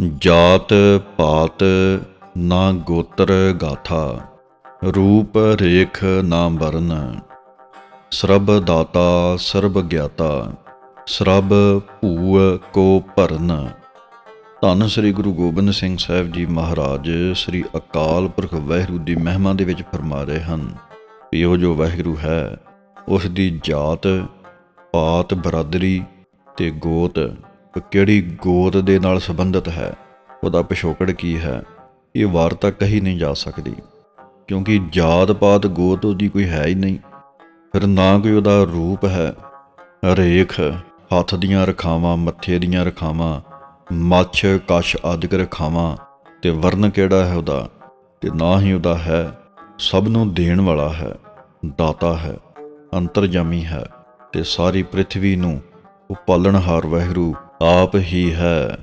ਜਾਤ ਪਾਤ ਨਾ ਗੋਤਰ ਗਾਥਾ, ਰੂਪ ਰੇਖ ਨਾ ਵਰਨ। ਸਰਬ ਦਾਤਾ, ਸਰਬ ਗਿਆਤਾ, ਸਰਬ ਭੂਅ ਕੋ ਭਰਨ। ਧੰਨ ਸ੍ਰੀ ਗੁਰੂ ਗੋਬਿੰਦ ਸਿੰਘ ਸਾਹਿਬ ਜੀ ਮਹਾਰਾਜ, ਸ੍ਰੀ ਅਕਾਲ ਪੁਰਖ ਵਾਹਿਗੁਰੂ ਦੀ ਮਹਿਮਾ ਦੇ ਵਿੱਚ ਫਰਮਾ ਰਹੇ ਹਨ ਵੀ ਉਹ ਜੋ ਵਾਹਿਗੁਰੂ ਹੈ, ਉਸ ਦੀ ਜਾਤ, ਪਾਤ, ਬਰਾਦਰੀ ਤੇ ਗੋਤ ਕਿਹੜੀ ਗੋਤ ਦੇ ਨਾਲ ਸੰਬੰਧਿਤ ਹੈ, ਉਹਦਾ ਪਿਛੋਕੜ ਕੀ ਹੈ, ਇਹ ਵਾਰਤਾ ਕਹੀ ਨਹੀਂ ਜਾ ਸਕਦੀ। ਕਿਉਂਕਿ ਜਾਤ ਪਾਤ ਗੋਤ ਉਹਦੀ ਕੋਈ ਹੈ ਹੀ ਨਹੀਂ। ਫਿਰ ਨਾ ਕੋਈ ਉਹਦਾ ਰੂਪ ਹੈ, ਰੇਖ, ਹੱਥ ਦੀਆਂ ਰਖਾਵਾਂ, ਮੱਥੇ ਦੀਆਂ ਰਖਾਵਾਂ, ਮੱਛ, ਕਸ਼ ਆਦਿਕ ਰਖਾਵਾਂ, ਤੇ ਵਰਨ ਕਿਹੜਾ ਹੈ ਉਹਦਾ? ਤੇ ਨਾ ਹੀ ਉਹਦਾ ਹੈ, ਸਭ ਨੂੰ ਦੇਣ ਵਾਲਾ ਹੈ, ਦਾਤਾ ਹੈ ਅੰਤਰਜਾਮੀ ਹੈ, ਤੇ ਸਾਰੀ ਪ੍ਰithvi ਨੂੰ ਉਹ ਪਾਲਣਹਾਰ ਵਹਿਰੂ ਆਪ ਹੀ ਹੈ।